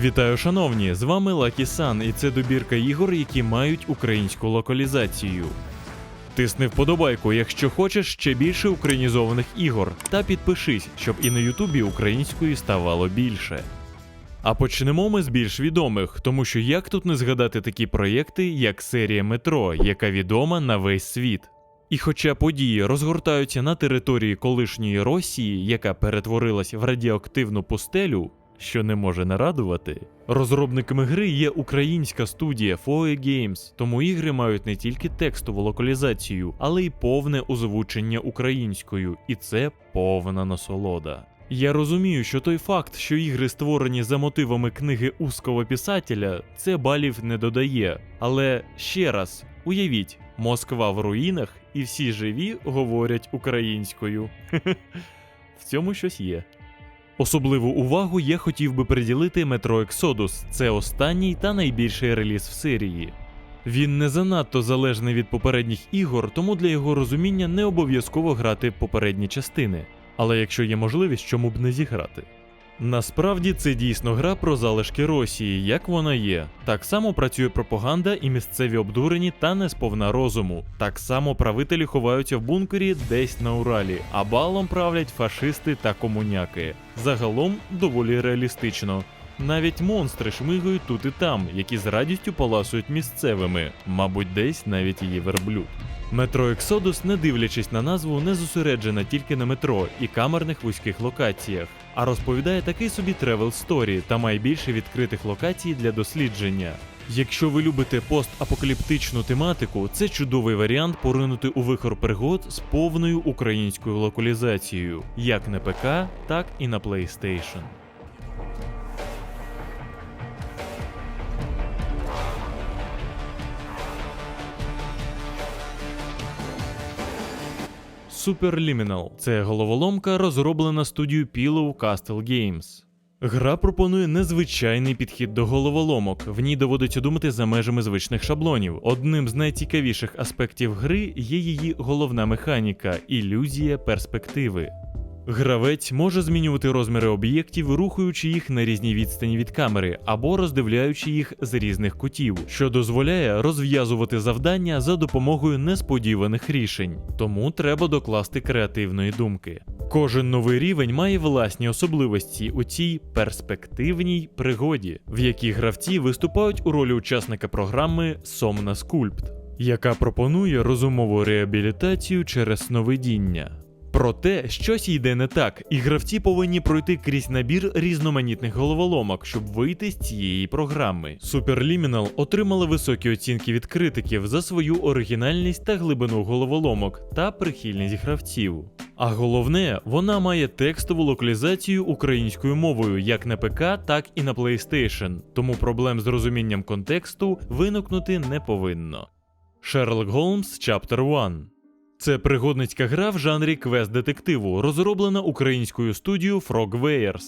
Вітаю, шановні! З вами Lucky Sun, і це добірка ігор, які мають українську локалізацію. Тисни вподобайку, якщо хочеш ще більше українізованих ігор, та підпишись, щоб і на Ютубі української ставало більше. А почнемо ми з більш відомих, тому що як тут не згадати такі проєкти, як серія Метро, яка відома на весь світ. І хоча події розгортаються на території колишньої Росії, яка перетворилась в радіоактивну пустелю, що не може не радувати, розробниками гри є українська студія FOE Games, тому ігри мають не тільки текстову локалізацію, але й повне озвучення українською, і це повна насолода. Я розумію, що той факт, що ігри створені за мотивами книги узкого писателя, це балів не додає. Але ще раз, уявіть, Москва в руїнах і всі живі говорять українською. В цьому щось є. Особливу увагу я хотів би приділити Metro Exodus. Це останній та найбільший реліз в серії. Він не занадто залежний від попередніх ігор, тому для його розуміння не обов'язково грати попередні частини. Але якщо є можливість, чому б не зіграти? Насправді це дійсно гра про залишки Росії, як вона є. Так само працює пропаганда і місцеві обдурені та не сповна розуму. Так само правителі ховаються в бункері десь на Уралі, а балом правлять фашисти та комуняки. Загалом доволі реалістично. Навіть монстри шмигають тут і там, які з радістю поласують місцевими, мабуть, десь навіть її верблюд. Метро Ексодус, не дивлячись на назву, не зосереджена тільки на метро і камерних вузьких локаціях, а розповідає такий собі тревел сторі та має більше відкритих локацій для дослідження. Якщо ви любите постапокаліптичну тематику, це чудовий варіант поринути у вихор пригод з повною українською локалізацією, як на ПК, так і на PlayStation. Superliminal – це головоломка, розроблена студією Pillow Castle Games. Гра пропонує незвичайний підхід до головоломок. В ній доводиться думати за межами звичних шаблонів. Одним з найцікавіших аспектів гри є її головна механіка ілюзія перспективи. Гравець може змінювати розміри об'єктів, рухаючи їх на різній відстані від камери або роздивляючи їх з різних кутів, що дозволяє розв'язувати завдання за допомогою несподіваних рішень. Тому треба докласти креативної думки. Кожен новий рівень має власні особливості у цій перспективній пригоді, в якій гравці виступають у ролі учасника програми Somna Sculpt, яка пропонує розумову реабілітацію через сновидіння. Проте щось йде не так, і гравці повинні пройти крізь набір різноманітних головоломок, щоб вийти з цієї програми. Superliminal отримали високі оцінки від критиків за свою оригінальність та глибину головоломок та прихильність гравців. А головне, вона має текстову локалізацію українською мовою як на ПК, так і на PlayStation, тому проблем з розумінням контексту виникнути не повинно. Sherlock Holmes Chapter 1 це пригодницька гра в жанрі квест-детективу, розроблена українською студією Frogwares.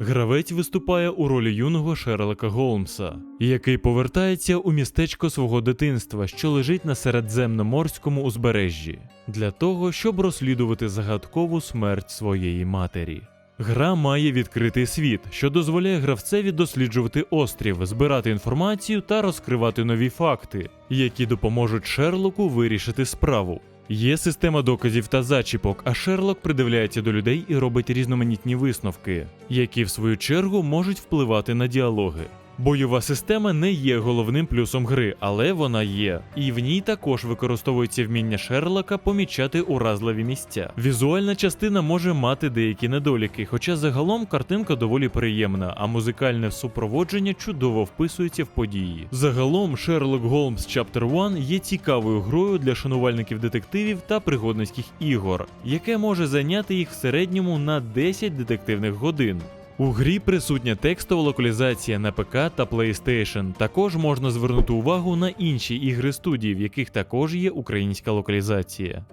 Гравець виступає у ролі юного Шерлока Голмса, який повертається у містечко свого дитинства, що лежить на середземноморському узбережжі, для того, щоб розслідувати загадкову смерть своєї матері. Гра має відкритий світ, що дозволяє гравцеві досліджувати острів, збирати інформацію та розкривати нові факти, які допоможуть Шерлоку вирішити справу. Є система доказів та зачіпок, а Шерлок придивляється до людей і робить різноманітні висновки, які в свою чергу можуть впливати на діалоги. Бойова система не є головним плюсом гри, але вона є, і в ній також використовується вміння Шерлока помічати уразливі місця. Візуальна частина може мати деякі недоліки, хоча загалом картинка доволі приємна, а музикальне супроводження чудово вписується в події. Загалом Sherlock Holmes Chapter 1 є цікавою грою для шанувальників детективів та пригодницьких ігор, яке може зайняти їх в середньому на 10 детективних годин. У грі присутня текстова локалізація на ПК та PlayStation. Також можна звернути увагу на інші ігри студії, в яких також є українська локалізація.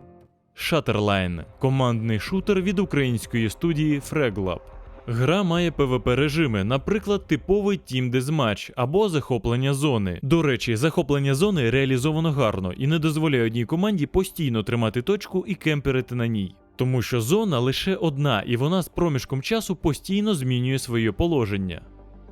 Shutterline – командний шутер від української студії Fraglab. Гра має PvP режими, наприклад, типовий Team Deathmatch або захоплення зони. До речі, захоплення зони реалізовано гарно і не дозволяє одній команді постійно тримати точку і кемперити на ній. Тому що зона лише одна, і вона з проміжком часу постійно змінює своє положення.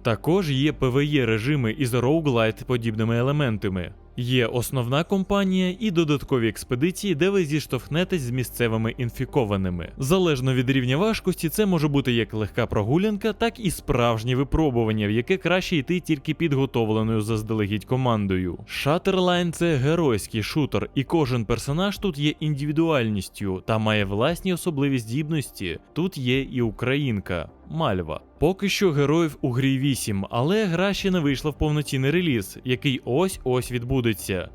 Також є PvE режими із roguelite подібними елементами. Є основна компанія і додаткові експедиції, де ви зіштовхнетесь з місцевими інфікованими. Залежно від рівня важкості, це може бути як легка прогулянка, так і справжнє випробування, в яке краще йти тільки підготовленою заздалегідь командою. Шатерлайн це геройський шутер, і кожен персонаж тут є індивідуальністю та має власні особливі здібності. Тут є і українка. Мальва. Поки що героїв у грі 8, але гра ще не вийшла в повноцінний реліз, який ось ось відбудеться,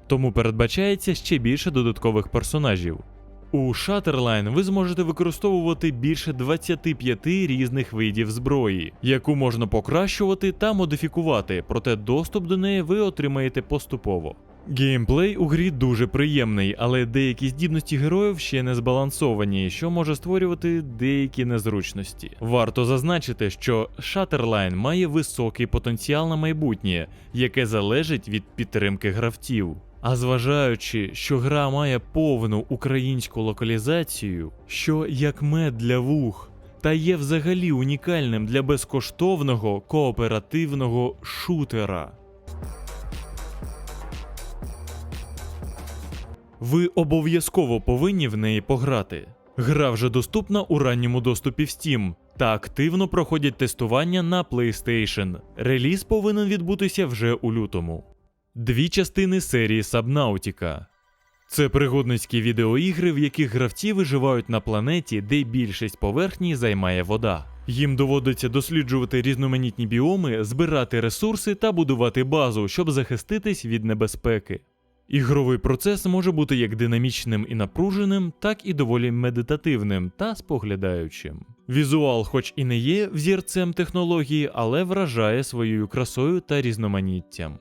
тому передбачається ще більше додаткових персонажів. У Шатерлайн ви зможете використовувати більше 25 різних видів зброї, яку можна покращувати та модифікувати, проте доступ до неї ви отримаєте поступово. Геймплей у грі дуже приємний, але деякі здібності героїв ще не збалансовані, що може створювати деякі незручності. Варто зазначити, що Shutterline має високий потенціал на майбутнє, яке залежить від підтримки гравців. А зважаючи, що гра має повну українську локалізацію, що як мед для вух, та є взагалі унікальним для безкоштовного кооперативного шутера. Ви обов'язково повинні в неї пограти. Гра вже доступна у ранньому доступі в Steam та активно проходять тестування на PlayStation. Реліз повинен відбутися вже у лютому. Дві частини серії Subnautica. Це пригодницькі відеоігри, в яких гравці виживають на планеті, де більшість поверхні займає вода. Їм доводиться досліджувати різноманітні біоми, збирати ресурси та будувати базу, щоб захиститись від небезпеки. Ігровий процес може бути як динамічним і напруженим, так і доволі медитативним та споглядаючим. Візуал, хоч і не є взірцем технології, але вражає своєю красою та різноманіттям.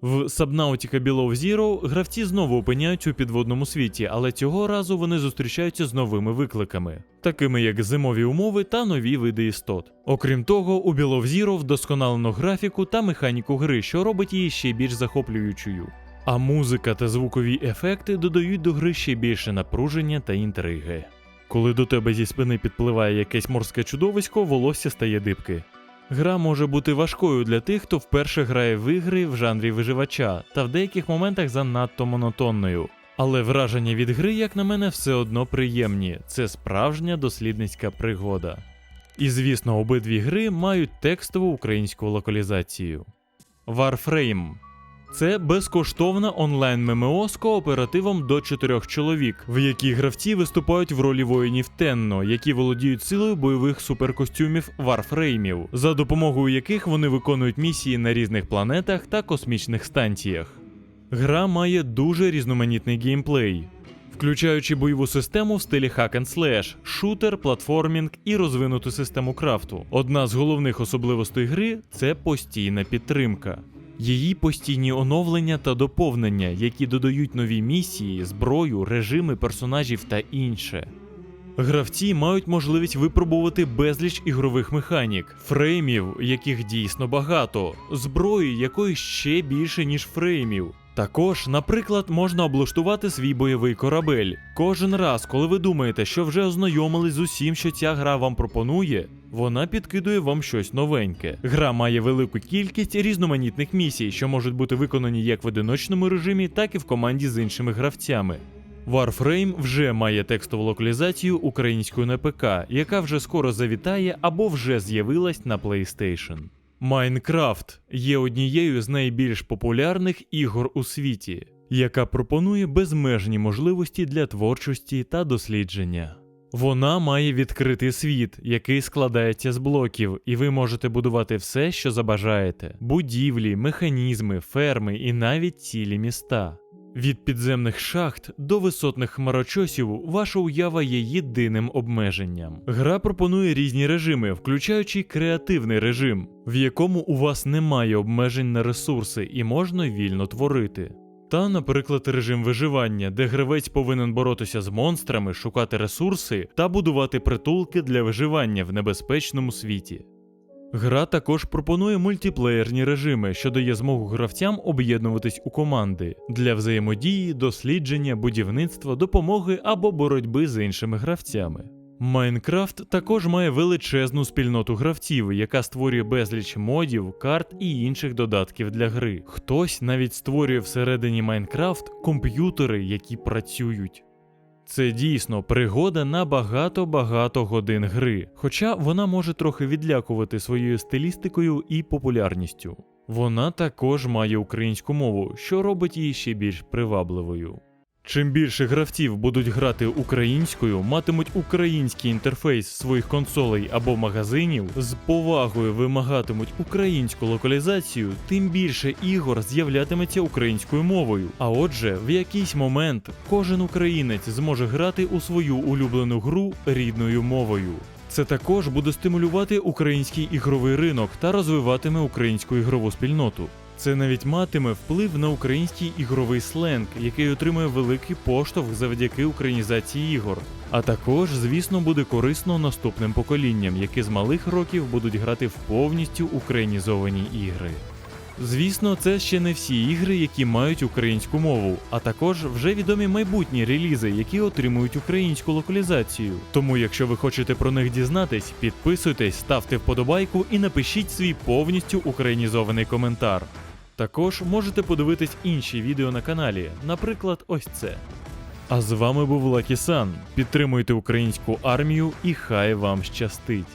В Subnautica Below Zero гравці знову опиняються у підводному світі, але цього разу вони зустрічаються з новими викликами, такими як зимові умови та нові види істот. Окрім того, у Below Zero вдосконалено графіку та механіку гри, що робить її ще більш захоплюючою. А музика та звукові ефекти додають до гри ще більше напруження та інтриги. Коли до тебе зі спини підпливає якесь морське чудовисько, волосся стає дибки. Гра може бути важкою для тих, хто вперше грає в ігри в жанрі виживача, та в деяких моментах занадто монотонною. Але враження від гри, як на мене, все одно приємні. Це справжня дослідницька пригода. І звісно, обидві гри мають текстову українську локалізацію. Warframe це безкоштовна онлайн ММО з кооперативом до чотирьох чоловік, в якій гравці виступають в ролі воїнів Тенно, які володіють силою бойових суперкостюмів варфреймів, за допомогою яких вони виконують місії на різних планетах та космічних станціях. Гра має дуже різноманітний геймплей. Включаючи бойову систему в стилі hack and slash, шутер, платформінг і розвинуту систему крафту. Одна з головних особливостей гри це постійна підтримка. Її постійні оновлення та доповнення, які додають нові місії, зброю, режими персонажів та інше. Гравці мають можливість випробувати безліч ігрових механік, фреймів, яких дійсно багато, зброї, якої ще більше, ніж фреймів. Також, наприклад, можна облаштувати свій бойовий корабель. Кожен раз, коли ви думаєте, що вже ознайомились з усім, що ця гра вам пропонує, вона підкидує вам щось новеньке. Гра має велику кількість різноманітних місій, що можуть бути виконані як в одиночному режимі, так і в команді з іншими гравцями. Warframe вже має текстову локалізацію українською на ПК, яка вже скоро завітає або вже з'явилась на PlayStation. Майнкрафт є однією з найбільш популярних ігор у світі, яка пропонує безмежні можливості для творчості та дослідження. Вона має відкритий світ, який складається з блоків, і ви можете будувати все, що забажаєте: будівлі, механізми, ферми і навіть цілі міста. Від підземних шахт до висотних хмарочосів ваша уява є єдиним обмеженням. Гра пропонує різні режими, включаючи креативний режим, в якому у вас немає обмежень на ресурси і можна вільно творити. Та, наприклад, режим виживання, де гравець повинен боротися з монстрами, шукати ресурси та будувати притулки для виживання в небезпечному світі. Гра також пропонує мультиплеєрні режими, що дає змогу гравцям об'єднуватись у команди для взаємодії, дослідження, будівництва, допомоги або боротьби з іншими гравцями. Майнкрафт також має величезну спільноту гравців, яка створює безліч модів, карт і інших додатків для гри. Хтось навіть створює всередині Майнкрафт комп'ютери, які працюють. Це дійсно пригода на багато-багато годин гри, хоча вона може трохи відлякувати своєю стилістикою і популярністю. Вона також має українську мову, що робить її ще більш привабливою. Чим більше гравців будуть грати українською, матимуть український інтерфейс своїх консолей або магазинів, з повагою вимагатимуть українську локалізацію, тим більше ігор з'являтиметься українською мовою. А отже, в якийсь момент кожен українець зможе грати у свою улюблену гру рідною мовою. Це також буде стимулювати український ігровий ринок та розвиватиме українську ігрову спільноту. Це навіть матиме вплив на український ігровий сленг, який отримує великий поштовх завдяки українізації ігор. А також, звісно, буде корисно наступним поколінням, які з малих років будуть грати в повністю українізовані ігри. Звісно, це ще не всі ігри, які мають українську мову, а також вже відомі майбутні релізи, які отримують українську локалізацію. Тому, якщо ви хочете про них дізнатись, підписуйтесь, ставте вподобайку і напишіть свій повністю українізований коментар. Також можете подивитись інші відео на каналі, наприклад, ось це. А з вами був Лакісан. Підтримуйте українську армію і хай вам щастить!